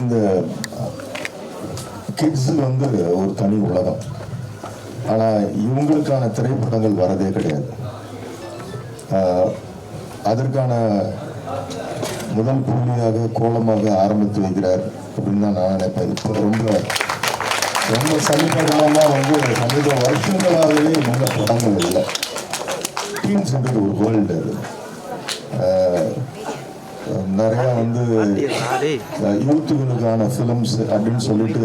இந்த கிட்ஸ் வந்து ஒரு தனி உலகம். ஆனால் இவங்களுக்கான திரைப்படங்கள் வரதே கிடையாது. அதற்கான முதல் புள்ளியாக கோலமாக ஆரம்பித்து வைக்கிறார் அப்படின்னு தான் நான் நினைப்பேன். இப்போ ரொம்ப ரொம்ப சமீபகாலமாக வந்து சமீப வருஷங்களாகவே நல்ல படங்கள் இல்லை. டீம்ஸ்ன்றது ஒரு வேர்ல்டு அது. நிறையா வந்து யூத்துகளுக்கான ஃபிலிம்ஸ் அப்படின்னு சொல்லிட்டு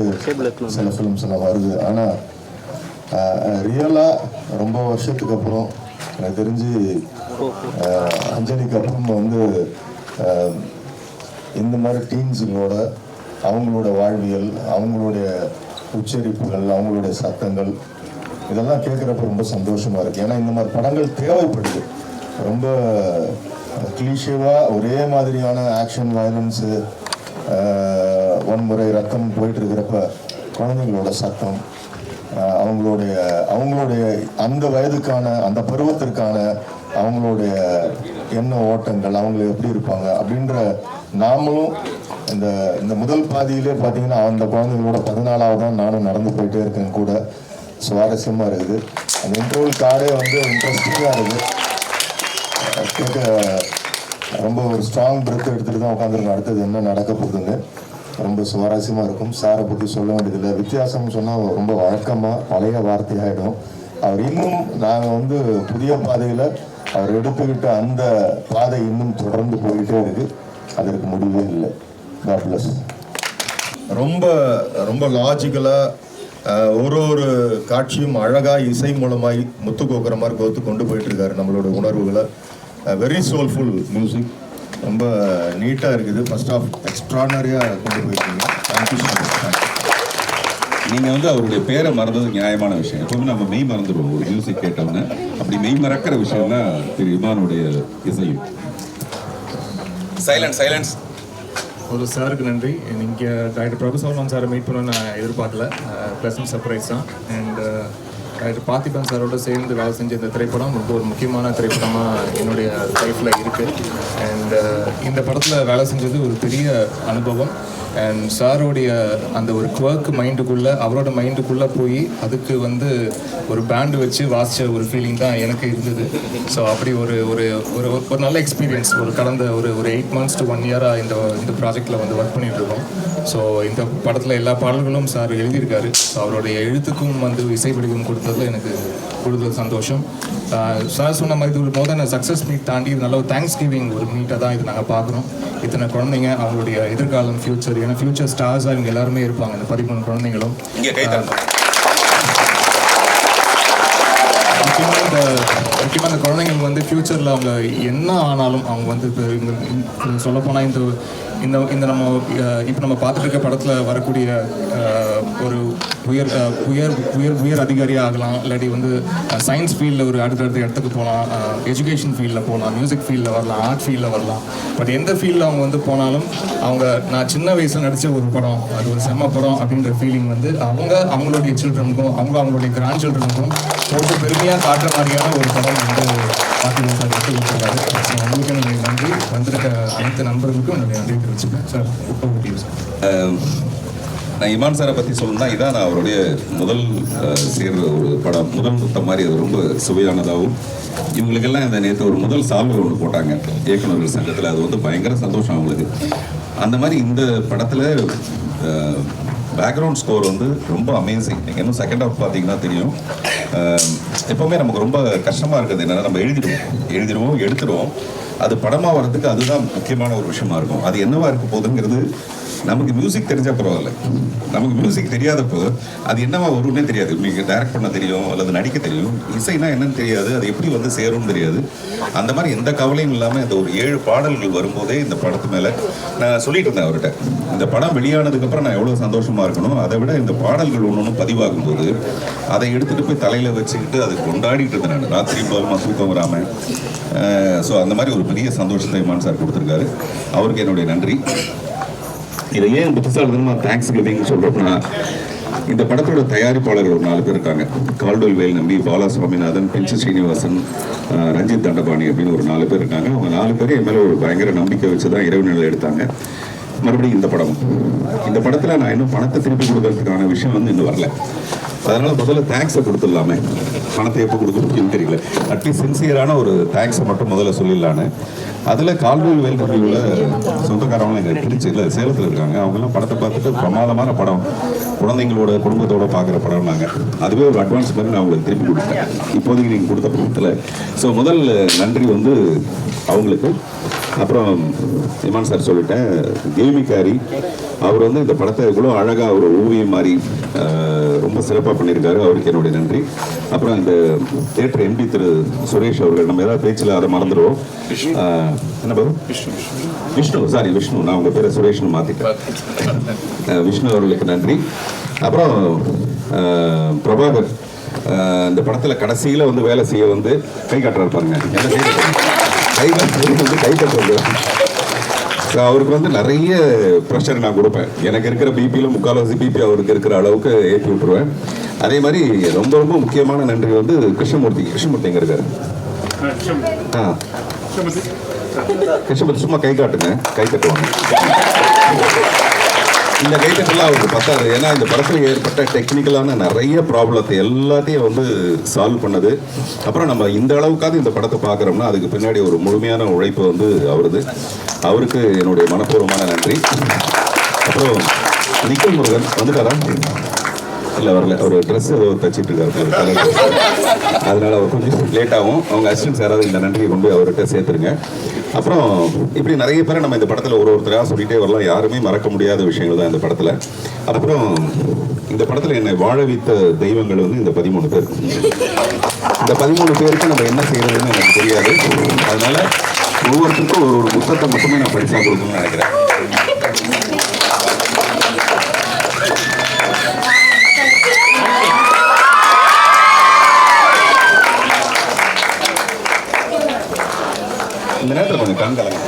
சில ஃபிலிம்ஸ் எல்லாம் வருது. ஆனால் ரியலாக ரொம்ப வருஷத்துக்கு அப்புறம் எனக்கு தெரிஞ்சு அஞ்சலிக்கு அப்புறம் வந்து இந்த மாதிரி டீன்ஸுங்களோட அவங்களோட வாழ்வியல் அவங்களுடைய உச்சரிப்புகள் அவங்களுடைய சத்தங்கள் இதெல்லாம் கேட்குறப்ப ரொம்ப சந்தோஷமா இருக்கு. ஏன்னா இந்த மாதிரி படங்கள் தேவைப்படுது. ரொம்ப கிளீஷேவாக ஒரே மாதிரியான ஆக்ஷன் வயலன்ஸு வன்முறை ரத்தம் போயிட்டு இருக்கிறப்ப குழந்தைங்களோட சத்தம் அவங்களுடைய அவங்களுடைய அந்த வயதுக்கான அந்த பருவத்திற்கான அவங்களுடைய எண்ண ஓட்டங்கள் அவங்க எப்படி இருப்பாங்க அப்படின்ற நாமளும் இந்த இந்த முதல் பாதியிலே பார்த்தீங்கன்னா அந்த குழந்தைங்களோட பதினாலாவது தான் நானும் நடந்து போயிட்டே இருக்கேன் கூட. சுவாரஸ்யமாக இருக்குது. அந்த இன்டர்வல் கார்டே வந்து இன்ட்ரெஸ்டிங்காக இருக்குது. கேட்க ரொம்ப ஒரு ஸ்ட்ராங் பிரெத் எடுத்துகிட்டு தான் உட்காந்துருக்கோம் அடுத்தது என்ன நடக்க போகுதுன்னு ரொம்ப சுவாரஸ்யமாக இருக்கும். சாரை பற்றி சொல்ல வேண்டியதில்லை. வித்தியாசம்னு சொன்னால் ரொம்ப வழக்கமாக பழைய வார்த்தையாகிடும் அவர் இன்னும் நாங்கள் வந்து புதிய பாதையில் அவர் எடுத்துக்கிட்ட அந்த பாதை இன்னும் தொடர்ந்து போயிட்டே இருக்கு. அதற்கு முடிவே இல்லை. காட் பிளஸ் ரொம்ப ரொம்ப லாஜிக்கலாக ஒரு ஒரு காட்சியும் அழகாக இசை மூலமாய் முத்து கோக்குற மாதிரி கோத்து கொண்டு போயிட்டு இருக்காரு நம்மளோட உணர்வுகளை. வெரி சோல்ஃபுல் மியூசிக் ரொம்ப நீட்டாக இருக்குது. ஃபர்ஸ்ட் ஆஃப் எக்ஸ்ட்ரானரியாக கொண்டு போயிருக்கீங்க. தேங்க்யூ ஸோ மச் நீங்க வந்து அவருடைய பேரை மறந்தது நியாயமான விஷயம். எப்பவுமே நம்ம மெய் மறந்துடுவோம். ஒரு மியூசிக் கேட்டோம்னா அப்படி மெய் மறக்கிற விஷயம் தான் திரு இமானுடைய இசையும். சைலன்ஸ் சைலன்ஸ் ஒரு சாருக்கு நன்றி. இங்கே டாக்டர் பிரபு சோமன் சாரை மீட் பண்ண நான் எதிர்பார்க்கல. ப்ளசன்ட் சர்ப்ரைஸ் தான். அண்ட் டாக்டர் பார்த்திபன் சாரோட சேர்ந்து வேலை செஞ்ச இந்த திரைப்படம் ரொம்ப ஒரு முக்கியமான திரைப்படமாக என்னுடைய லைஃப்பில் இருக்குது அண்ட் uh, இந்த படத்தில் வேலை செஞ்சது ஒரு பெரிய அனுபவம். அண்ட் சாரோடைய அந்த ஒரு குவர்க் மைண்டுக்குள்ளே அவரோட மைண்டுக்குள்ளே போய் அதுக்கு வந்து ஒரு பேண்டு வச்சு வாசித்த ஒரு ஃபீலிங் தான் எனக்கு இருந்தது. ஸோ அப்படி ஒரு ஒரு ஒரு ஒரு நல்ல எக்ஸ்பீரியன்ஸ் ஒரு கடந்த ஒரு ஒரு எயிட் மந்த்ஸ் டு ஒன் இயராக இந்த இந்த ப்ராஜெக்டில் வந்து ஒர்க் பண்ணிகிட்டு இருக்கோம் ஸோ இந்த படத்தில் எல்லா பாடல்களும் சார் எழுதியிருக்காரு. ஸோ அவருடைய எழுத்துக்கும் வந்து இசை கொடுத்த கொடுத்ததுல எனக்கு கூடுதல் சந்தோஷம். சார் சொன்ன மாதிரி ஒரு மோதன சக்ஸஸ் மீட் தாண்டி இது நல்ல ஒரு தேங்க்ஸ் கிவிங் ஒரு மீட்டை தான் இது நாங்கள் பார்க்குறோம். இத்தனை குழந்தைங்க அவங்களுடைய எதிர்காலம் ஃப்யூச்சர் ஏன்னா ஃப்யூச்சர் ஸ்டார்ஸாக இவங்க எல்லாருமே இருப்பாங்க. இந்த பதிமூணு குழந்தைங்களும். முக்கியமாக இந்த முக்கியமாக இந்த குழந்தைங்களுக்கு வந்து ஃப்யூச்சரில் அவங்க என்ன ஆனாலும் அவங்க வந்து இப்போ இந்த சொல்லப்போனால் இந்த இந்த இந்த நம்ம இப்போ நம்ம பார்த்துட்டு இருக்க படத்தில் வரக்கூடிய ஒரு உயர் உயர் உயர் உயர் அதிகாரியாக ஆகலாம். இல்லாட்டி வந்து சயின்ஸ் ஃபீல்டில் ஒரு அடுத்தடுத்த இடத்துக்கு போகலாம். எஜுகேஷன் ஃபீல்டில் போகலாம். மியூசிக் ஃபீல்டில் வரலாம். ஆர்ட் ஃபீல்டில் வரலாம். பட் எந்த ஃபீல்டில் அவங்க வந்து போனாலும் அவங்க நான் சின்ன வயசில் நடித்த ஒரு படம் அது ஒரு செம்ம படம் அப்படின்ற ஃபீலிங் வந்து அவங்க அவங்களுடைய சில்ட்ரனுக்கும் அவங்க அவங்களுடைய கிராண்ட் சில்ட்ரனுக்கும் போட்டு பெருமையாக காட்டுற மாதிரியான ஒரு படம் வந்து பார்த்து சார் எடுத்து கொடுத்துருக்காரு. ஸோ என்னுடைய நன்றி. வந்திருக்க அனைத்து நண்பர்களுக்கும் என்னுடைய நன்றி தெரிவிச்சுக்கேன் சார் இப்போ முடியும் சார் நான் இமான் சாரை பற்றி சொல்லணும்னா இதான் நான் அவருடைய முதல் அஹ், சேர்ற ஒரு படம். முதல் முத்தம் மாதிரி அது ரொம்ப சுவையானதாகவும் இவங்களுக்கெல்லாம் இந்த நேற்று ஒரு முதல் சால்வை ஒன்று போட்டாங்க. இயக்குநர்கள் சங்கத்தில் அது வந்து பயங்கர சந்தோஷம் அவங்களுக்கு. அந்த மாதிரி இந்த படத்தில் பேக்ரவுண்ட் ஸ்கோர் வந்து ரொம்ப அமேசிங் இன்னும் செகண்ட் ஹாஃப் பார்த்தீங்கன்னா தெரியும். எப்போவுமே நமக்கு ரொம்ப கஷ்டமாக இருக்குது என்னென்னா நம்ம எழுதிடுவோம். எழுதிடுவோம் எடுத்துடுவோம். அது படமாக வர்றதுக்கு அதுதான் முக்கியமான ஒரு விஷயமா இருக்கும். அது என்னவா இருக்க போகுதுங்கிறது நமக்கு மியூசிக் தெரிஞ்சால் பரவாயில்ல. நமக்கு மியூசிக் தெரியாதப்போ அது என்னவா வரும்னே தெரியாது. நீங்கள் டைரக்ட் பண்ண தெரியும் அல்லது நடிக்க தெரியும். இசைனா என்னன்னு தெரியாது அது எப்படி வந்து சேரும்னு தெரியாது. அந்த மாதிரி எந்த கவலையும் இல்லாமல் இந்த ஒரு ஏழு பாடல்கள் வரும்போதே இந்த படத்து மேலே நான் சொல்லிட்டு இருந்தேன் அவர்கிட்ட. இந்த படம் வெளியானதுக்கப்புறம் நான் எவ்வளோ சந்தோஷமாக இருக்கணும் அதை விட இந்த பாடல்கள் ஒன்று ஒன்று பதிவாகும் போது அதை எடுத்துகிட்டு போய் தலையில் வச்சுக்கிட்டு அதை கொண்டாடிட்டு இருந்தேன் நான். ராத்திரி பகலமாக தூக்கம் வராமல் ஸோ அந்த மாதிரி ஒரு பெரிய சந்தோஷத்தை இமான் சார் கொடுத்துருக்காரு. அவருக்கு என்னுடைய நன்றி. இதை ஏன் புத்திசாலித்தனமாக தேங்க்ஸ் கிவிங் சொல்கிறோம்னா இந்த படத்தோட தயாரிப்பாளர்கள் ஒரு நாலு பேர் இருக்காங்க. கால்டோல் வேல் நம்பி பாலா சுவாமிநாதன் பெஞ்சு ஸ்ரீனிவாசன் ரஞ்சித் தண்டபாணி அப்படின்னு ஒரு நாலு பேர் இருக்காங்க. அவங்க நாலு பேரும் என் மேலே ஒரு பயங்கர நம்பிக்கை வச்சு தான் இரவு நிலை எடுத்தாங்க. மறுபடியும் இந்த படம். இந்த படத்தில் நான் இன்னும் பணத்தை திருப்பி கொடுக்கறதுக்கான விஷயம் வந்து இன்னும் வரல. அதனால முதல்ல தேங்க்ஸை கொடுத்துடலாமே. பணத்தை எப்போ கொடுக்கணும் தெரியல. அட்லீஸ்ட் சின்சியரான ஒரு தேங்க்ஸை மட்டும் முதல்ல சொல்லிடலான்னு. அதில் கால்வெல் உள்ள சொந்தக்காரவங்க எங்கள் திருச்சி இல்லை சேலத்தில் இருக்காங்க. அவங்கெல்லாம் படத்தை பார்த்துட்டு பிரமாதமான படம். குழந்தைங்களோட குடும்பத்தோட பார்க்குற படம் நாங்கள் அதுவே ஒரு அட்வான்ஸ் மாதிரி நான் அவங்களுக்கு திருப்பி கொடுத்தேன். இப்போதைக்கு நீங்கள் கொடுத்த படத்தில். ஸோ முதல் நன்றி வந்து அவங்களுக்கு. அப்புறம் இமான் சார் சொல்லிட்டேன் கேமிக்காரி அவர் வந்து இந்த படத்தை இவ்வளோ அழகாக ஒரு ஓவியம் மாதிரி ரொம்ப சிறப்பாக பண்ணியிருக்காரு. அவருக்கு என்னுடைய நன்றி. அப்புறம் இந்த தேட்டர் எம்பி திரு சுரேஷ் அவர்கள் நம்ம ஏதாவது பேச்சில் அதை மறந்துடுவோம். என்ன பாபு? விஷ்ணு சாரி விஷ்ணு நான் உங்கள் பேரை சுரேஷ்னு மாற்றிட்டேன் விஷ்ணு அவர்களுக்கு நன்றி. அப்புறம் பிரபாகர் இந்த படத்தில் கடைசியில் வந்து வேலை செய்ய வந்து கை காட்டுறாரு பாருங்க. என்ன செய்யறது? வந்து கை கட்டுறது ஸோ அவருக்கு வந்து நிறைய ப்ரெஷர் நான் கொடுப்பேன். எனக்கு இருக்கிற பிபியில் முக்கால்வாசி பிபி அவருக்கு இருக்கிற அளவுக்கு ஏற்றி விட்டுருவேன். அதே மாதிரி ரொம்ப ரொம்ப முக்கியமான நன்றி வந்து கிருஷ்ணமூர்த்தி. கிருஷ்ணமூர்த்தி எங்கே இருக்காரு? ஆ. கிருஷ்ணமூர்த்தி. சும்மா கை காட்டுங்க. கை தட்டுவாங்க இந்த கைத்தட்டெல்லாம் அவருக்கு பத்தாது. ஏன்னா இந்த படத்தில் ஏற்பட்ட டெக்னிக்கலான நிறைய ப்ராப்ளத்தை எல்லாத்தையும் வந்து சால்வ் பண்ணது. அப்புறம் நம்ம இந்த அளவுக்காவது இந்த படத்தை பார்க்குறோம்னா அதுக்கு பின்னாடி ஒரு முழுமையான உழைப்பு வந்து அவருது. அவருக்கு என்னுடைய மனப்பூர்வமான நன்றி. அப்புறம் நிக்கல் முருகன் வந்துட்டாரா? இல்லை வரல. அவர் ட்ரெஸ் ஏதோ தச்சிட்டு இருக்காரு. அதனால அவர் கொஞ்சம் லேட் ஆகும். அவங்க அசிஸ்டன்ஸ் யாராவது இந்த நன்றியை கொண்டு அவர்கிட்ட சேர்த்துருங்க. அப்புறம் இப்படி நிறைய பேரை நம்ம இந்த படத்தில் ஒரு ஒருத்தராக சொல்லிகிட்டே வரலாம். யாருமே மறக்க முடியாத விஷயங்கள் தான் இந்த படத்தில். அப்புறம் இந்த படத்தில் என்னை வாழ வைத்த தெய்வங்கள் வந்து இந்த பதிமூணு பேர். இந்த பதிமூணு பேருக்கு நம்ம என்ன செய்யறதுன்னு எனக்கு தெரியாது. அதனால ஒவ்வொருத்தருக்கும் ஒரு ஒரு புத்தகத்தை மட்டுமே நான் படித்தா கொடுக்கணும்னு நினைக்கிறேன். இந்த நேரத்தில் கொஞ்சம் கண் கலங்க.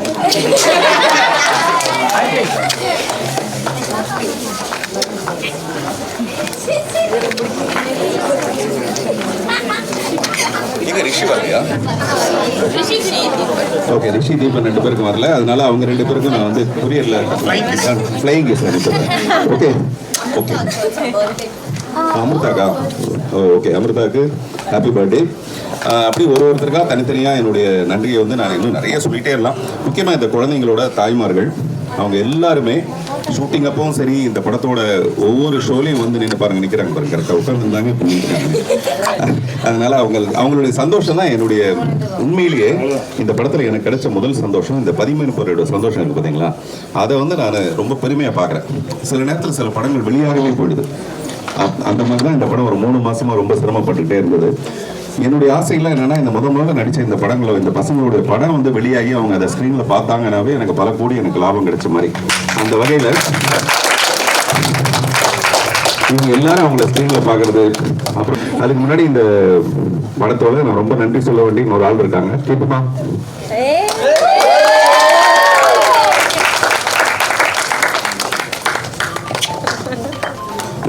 எங்க ரிஷி வரலையா? ஓகே ரிஷி தீபன் ரெண்டு பேருக்கும் வரல. அதனால அவங்க ரெண்டு பேருக்கும் நான் வந்து கொரியர்ல ஃப்ளைங் சார் ஓகே ஓகே. அமிர்தாக்கா? ஓ ஓகே அமிர்தாக்கு ஹாப்பி பர்த்டே அப்படி ஒரு ஒருத்தருக்கா தனித்தனியாக என்னுடைய நன்றியை வந்து நான் இன்னும் நிறைய சொல்லிட்டே இருக்கலாம். முக்கியமாக இந்த குழந்தைங்களோட தாய்மார்கள் அவங்க எல்லாருமே ஷூட்டிங் அப்பவும் சரி இந்த படத்தோட ஒவ்வொரு ஷோலையும் வந்து நின்று பாருங்க நிற்கிறாங்க பாருங்க. கரெக்டாக உட்காந்துருந்தாங்க அதனால அவங்க அவங்களுடைய சந்தோஷம் தான் என்னுடைய உண்மையிலேயே இந்த படத்தில் எனக்கு கிடைச்ச முதல் சந்தோஷம். இந்த பதிமூணு பேரோட சந்தோஷம் இருக்கு பார்த்தீங்களா அதை வந்து நான் ரொம்ப பெருமையாக பார்க்குறேன். சில நேரத்தில் சில படங்கள் வெளியாகவே போயிடுது. அந்த மாதிரி தான் இந்த படம் ஒரு மூணு மாசமா ரொம்ப சிரமப்பட்டுக்கிட்டே இருந்தது. என்னுடைய ஆசைலாம் என்னன்னா இந்த முத முதல்ல நடிச்ச இந்த படங்களை இந்த பசங்களுடைய படம் வந்து வெளியாகி அவங்க அதை ஸ்க்ரீனில் பார்த்தாங்கன்னாவே எனக்கு பல கோடி எனக்கு லாபம் கிடைச்ச மாதிரி. அந்த வகையில இவங்க எல்லாரும் அவங்கள ஸ்க்ரீனில் பாக்குறது அப்புறம் அதுக்கு முன்னாடி இந்த படத்தோட நான் ரொம்ப நன்றி சொல்ல வேண்டிய ஒரு ஆள் இருக்காங்க. கேட்டுமா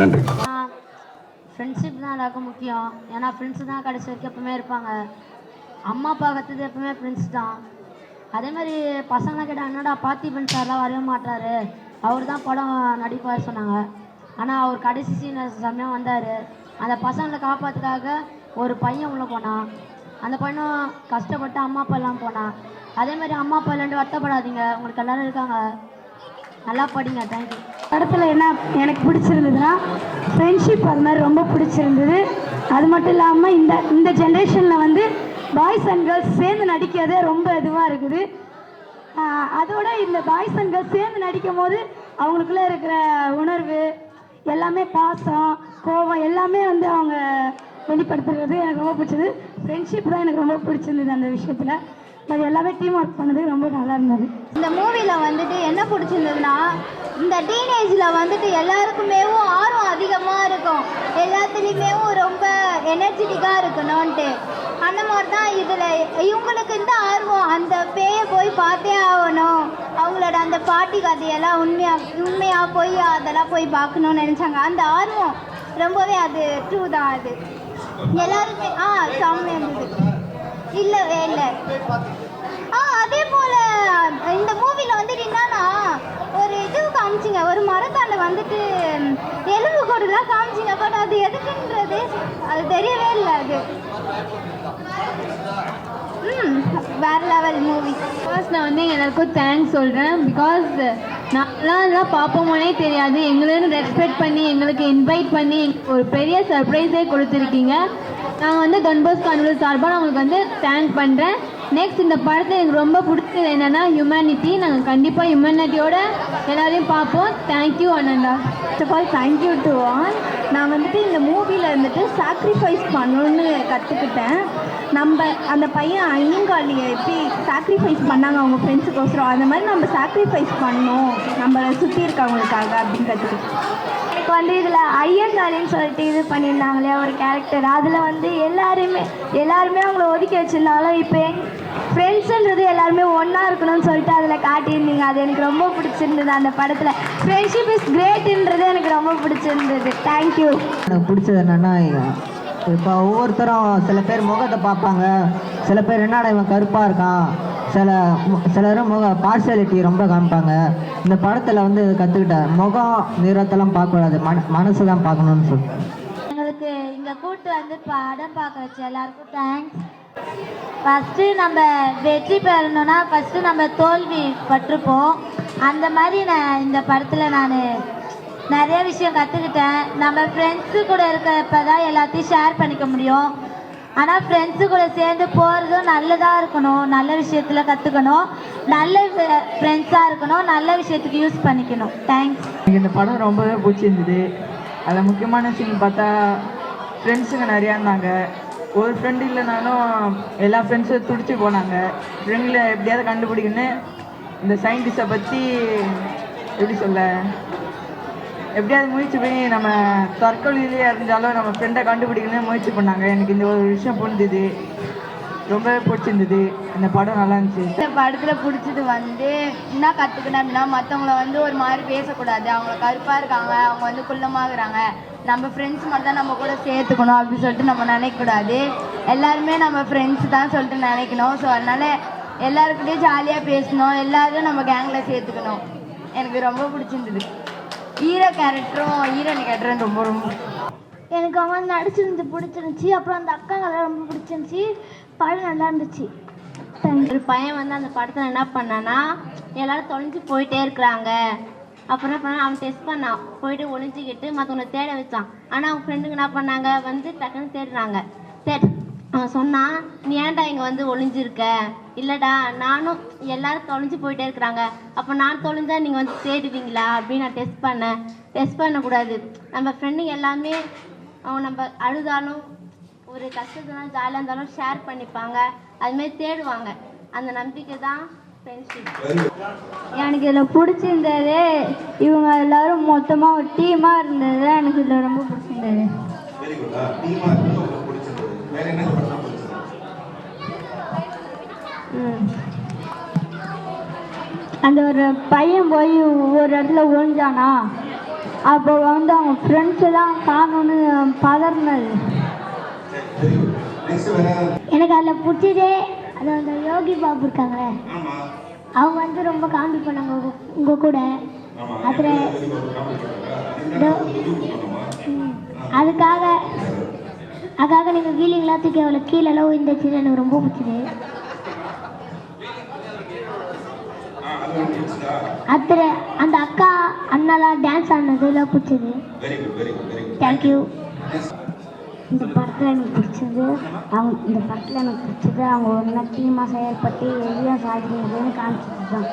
நன்றி. எல்லாருக்கும் முக்கியம். ஏன்னா ஃப்ரெண்ட்ஸு தான் கடைசி வரைக்கும் எப்பவுமே இருப்பாங்க. அம்மா அப்பா கற்றுது எப்பவுமே ஃப்ரெண்ட்ஸ் தான். அதே மாதிரி பசங்களாம் கேட்டால் என்னடா பார்த்திபன் சார்லாம் வரவே மாட்டாரு அவர் தான் படம் நடிப்பார் சொன்னாங்க. ஆனால் அவர் கடைசி சீன் செம்மையாக வந்தார். அந்த பசங்களை காப்பாற்றுக்காக ஒரு பையன் உள்ளே போனான். அந்த பையனும் கஷ்டப்பட்டு அம்மா அப்பா எல்லாம் போனான். அதே மாதிரி அம்மா அப்பா இல்லாண்டு வருத்தப்படாதீங்க உங்களுக்கு எல்லோரும் இருக்காங்க. நல்லா படிங்க. தேங்க்யூ படத்தில் என்ன எனக்கு பிடிச்சிருந்ததுன்னா ஃப்ரெண்ட்ஷிப் அது மாதிரி ரொம்ப பிடிச்சிருந்தது. அது மட்டும் இல்லாமல் இந்த இந்த ஜென்ரேஷனில் வந்து பாய்ஸ் அண்ட் கேர்ள்ஸ் சேர்ந்து நடிக்கிறதே ரொம்ப இதுவாக இருக்குது. அதோட இந்த பாய்ஸ் அண்ட் கேர்ள்ஸ் சேர்ந்து நடிக்கும் போது அவங்களுக்குள்ள இருக்கிற உணர்வு எல்லாமே பாசம் கோபம் எல்லாமே வந்து அவங்க வெளிப்படுத்துறது எனக்கு ரொம்ப பிடிச்சது. ஃப்ரெண்ட்ஷிப் தான் எனக்கு ரொம்ப பிடிச்சிருந்தது அந்த விஷயத்தில். அது எல்லாமே டீம் ஒர்க் பண்ணது ரொம்ப நல்லா இருந்தது. இந்த மூவியில் வந்துட்டு என்ன பிடிச்சிருந்ததுன்னா இந்த டீனேஜில் வந்துட்டு எல்லாருக்குமே ஆர்வம் அதிகமாக இருக்கும். எல்லாத்துலேயுமே ரொம்ப எனர்ஜெட்டிக்காக இருக்கணும்ன்ட்டு. அந்த மாதிரி தான் இதில் இவங்களுக்கு இந்த ஆர்வம் அந்த பேயை போய் பார்த்தே ஆகணும். அவங்களோட அந்த பாட்டி கதையெல்லாம் உண்மையாக உண்மையாக போய் அதெல்லாம் போய் பார்க்கணும்னு நினச்சாங்க. அந்த ஆர்வம் ரொம்பவே அது ட்ரூ தான் அது. எல்லாருமே ஆ சாமி இருந்தது. இல்லவே இல்லை. ஆ அதே போல் இந்த மூவியில் வந்துட்டு என்னன்னா காமிச்சிங்க. ஒரு மரத்தாண்ட வந்துட்டு எலும்பு கூடுலாம் காமிச்சிங்க. பட் அது எதுக்குன்றது அது தெரியவே இல்லை அது. ம் வேற லெவல் மூவி. ஃபர்ஸ்ட் நான் வந்து எல்லாருக்கும் தேங்க்ஸ் சொல்கிறேன் பிகாஸ் நான்லாம் இதெல்லாம் பார்ப்போமோனே தெரியாது. எங்களுன்னு ரெஸ்பெக்ட் பண்ணி எங்களுக்கு இன்வைட் பண்ணி ஒரு பெரிய சர்ப்ரைஸே கொடுத்துருக்கீங்க. நான் வந்து டன்போஸ் கான்வெல் சார்பாக நான் உங்களுக்கு வந்து தேங்க் பண்ணுறேன் நெக்ஸ்ட் இந்த படத்தை எனக்கு ரொம்ப பிடிச்சது என்னென்னா ஹியூமனிட்டி நாங்கள் கண்டிப்பாக ஹியூமனிட்டியோட எல்லாரையும் பார்ப்போம். Thank you Ananda first of all thank you to all நான் வந்துட்டு இந்த மூவியில் இருந்துட்டு சாக்ரிஃபைஸ் பண்ணணும்னு கற்றுக்கிட்டேன் நம்ம அந்த பையன் ஐயங்காளியை எப்படி சாக்ரிஃபைஸ் பண்ணாங்க அவங்க ஃப்ரெண்ட்ஸுக்கோசரம் அந்த மாதிரி நம்ம சாக்ரிஃபைஸ் பண்ணணும். நம்மளை சுற்றி இருக்கவங்களுக்காக அப்படின்னு கற்றுக்கிட்டேன் இப்போ வந்து இதில் ஐயங்காரின்னு சொல்லிட்டு இது பண்ணியிருந்தாங்களே ஒரு கேரக்டர் அதில் வந்து எல்லாருமே எல்லாருமே அவங்கள ஒதுக்கி வச்சிருந்தாலும் இப்போ எங் ஃப்ரெண்ட்ஸுன்றது எல்லாருமே ஒன்றா இருக்கணும்னு சொல்லிட்டு அதில் காட்டியிருந்தீங்க. அது எனக்கு ரொம்ப பிடிச்சிருந்தது. அந்த படத்தில் ஃப்ரெண்ட்ஷிப் இஸ் கிரேட்டுன்றது எனக்கு ரொம்ப பிடிச்சிருந்தது. தேங்க்யூ எனக்கு பிடிச்சது என்னென்னா இப்போ ஒவ்வொருத்தரும் சில பேர் முகத்தை பார்ப்பாங்க. சில பேர் என்னடா இவன் கருப்பாக இருக்கான்? சில சிலரும் முக பார்சியாலிட்டி ரொம்ப காமிப்பாங்க. இந்த படத்தில் வந்து கற்றுக்கிட்டேன் முகம் நிறத்தெல்லாம் பார்க்கக்கூடாது. மன மனசு தான் பார்க்கணும்னு சொல்லிட்டு. எங்களுக்கு இங்கே கூட்டு வந்து படம் பார்க்க வச்சு எல்லாருக்கும் தேங்க்ஸ் ஃபஸ்ட்டு நம்ம வெற்றி பெறணும்னா ஃபஸ்ட்டு நம்ம தோல்வி பட்டிருப்போம். அந்த மாதிரி நான் இந்த படத்தில் நான் நிறைய விஷயம் கற்றுக்கிட்டேன் நம்ம ஃப்ரெண்ட்ஸு கூட இருக்கிறப்ப தான் எல்லாத்தையும் ஷேர் பண்ணிக்க முடியும். ஆனால் ஃப்ரெண்ட்ஸு கூட சேர்ந்து போகிறதும் நல்லதாக இருக்கணும். நல்ல விஷயத்தில் கற்றுக்கணும் நல்ல ஃப்ரெண்ட்ஸாக இருக்கணும். நல்ல விஷயத்துக்கு யூஸ் பண்ணிக்கணும். தேங்க்ஸ் எனக்கு இந்த படம் ரொம்பவே பிடிச்சிருந்தது. அதில் முக்கியமான சீன் பார்த்தா ஃப்ரெண்ட்ஸுங்க நிறையா இருந்தாங்க. ஒரு ஃப்ரெண்டு இல்லைனாலும் எல்லா ஃப்ரெண்ட்ஸும் துடிச்சு போனாங்க. ஃப்ரெண்டில் எப்படியாவது கண்டுபிடிக்கணும்னு இந்த சயின்டிஸ்டை பற்றி எப்படி சொல்ல? எப்படியாவது முயற்சி பண்ணி நம்ம தற்கொலையிலேயே இருந்தாலும் நம்ம ஃப்ரெண்டை கண்டுபிடிக்கணும்னு முயற்சி பண்ணாங்க. எனக்கு இந்த ஒரு விஷயம் புரிஞ்சுது. ரொம்பவே பிடிச்சிருந்தது. இந்த படம் நல்லா இருந்துச்சு. இந்த படத்தில் பிடிச்சது வந்து என்ன கற்றுக்கினேன் அப்படின்னா மற்றவங்கள வந்து ஒரு மாதிரி பேசக்கூடாது. அவங்க கருப்பாக இருக்காங்க. அவங்க வந்து குள்ளமாகறாங்க. நம்ம ஃப்ரெண்ட்ஸ் மட்டும் தான் நம்ம கூட சேர்த்துக்கணும் அப்படின்னு சொல்லிட்டு நம்ம நினைக்கக்கூடாது. எல்லாருமே நம்ம ஃப்ரெண்ட்ஸ் தான் சொல்லிட்டு நினைக்கணும். ஸோ அதனால் எல்லாருக்கிட்டையும் ஜாலியாக பேசணும். எல்லாரும் நம்ம கேங்கில் சேர்த்துக்கணும். எனக்கு ரொம்ப பிடிச்சிருந்தது. ஹீரோ கேரக்டரும் ஹீரோனி கேரக்டரும் ரொம்ப ரொம்ப எனக்கு அவன் நடிச்சிருந்து பிடிச்சிருந்துச்சி. அப்புறம் அந்த அக்காங்கெல்லாம் ரொம்ப பிடிச்சிருந்துச்சி. படம் நல்லா இருந்துச்சு. ஒரு பையன் வந்து அந்த படத்தில் என்ன பண்ணான்னா எல்லாரும் தொலைஞ்சு போயிட்டே இருக்கிறாங்க. அப்புறம் என்ன பண்ணா அவன் டெஸ்ட் பண்ணான். போயிட்டு ஒளிஞ்சிக்கிட்டு மற்றவங்களை தேட வச்சான். ஆனால் அவங்க ஃப்ரெண்டுங்க என்ன பண்ணாங்க? வந்து டக்குன்னு தேடுறாங்க. தேட் அவன் சொன்னான் நீ ஏன்டா இங்கே வந்து ஒளிஞ்சிருக்க? இல்லைடா நானும் எல்லாரும் தொலைஞ்சு போயிட்டே இருக்கிறாங்க. அப்போ நான் தொலைஞ்சா நீங்கள் வந்து தேடுவீங்களா? அப்படின்னு நான் டெஸ்ட் பண்ணேன். டெஸ்ட் பண்ணக்கூடாது. நம்ம ஃப்ரெண்டுங்க எல்லாமே அவன் நம்ம அழுதாலும் ஒரு கஷ்டத்துலாம் ஜாலியாக இருந்தாலும் ஷேர் பண்ணிப்பாங்க. அதுமாரி தேடுவாங்க. அந்த நம்பிக்கை தான் எனக்கு இதில் பிடிச்சிருந்தது இவங்க எல்லாரும் மொத்தமாக ஒரு டீமாக இருந்தது எனக்கு இதில் ரொம்ப பிடிச்சிருந்தது. வேற என்ன பிடிச்சது அந்த ஒரு பையன் போய் ஒரு இடத்துல ஒழிஞ்சானா அப்போ வந்து அவங்க ஃப்ரெண்ட்ஸ் எல்லாம் காணோன்னு பதறினது? எனக்கு அதில் பிடிச்சதே அது அந்த யோகி பாபு இருக்காங்களே. அவங்க வந்து ரொம்ப காமெடி பண்ணாங்க உங்க- உங்க கூட. ஆமா அதில் வெரி குட் காமெடி பண்ணுங்க ம். அதுக்காக அதுக்காக நீங்கள் வீலிங்லாம் தூக்கி அவ்வளோ கீழெல்லாம் விழுந்துச்சு எனக்கு ரொம்ப பிடிச்சது. அதில் அந்த அக்கா அண்ணாலாம் டான்ஸ் ஆடினதுலாம் பிடிச்சது. தேங்க்யூ இந்த படத்தில் எனக்கு பிடிச்சது அவங்க இந்த படத்தில் எனக்கு பிடிச்சது அவங்க ஒன்றா டீமாக செயல்பட்டு எதையும் சாதிக்கிறதுன்னு காமிச்சது தான்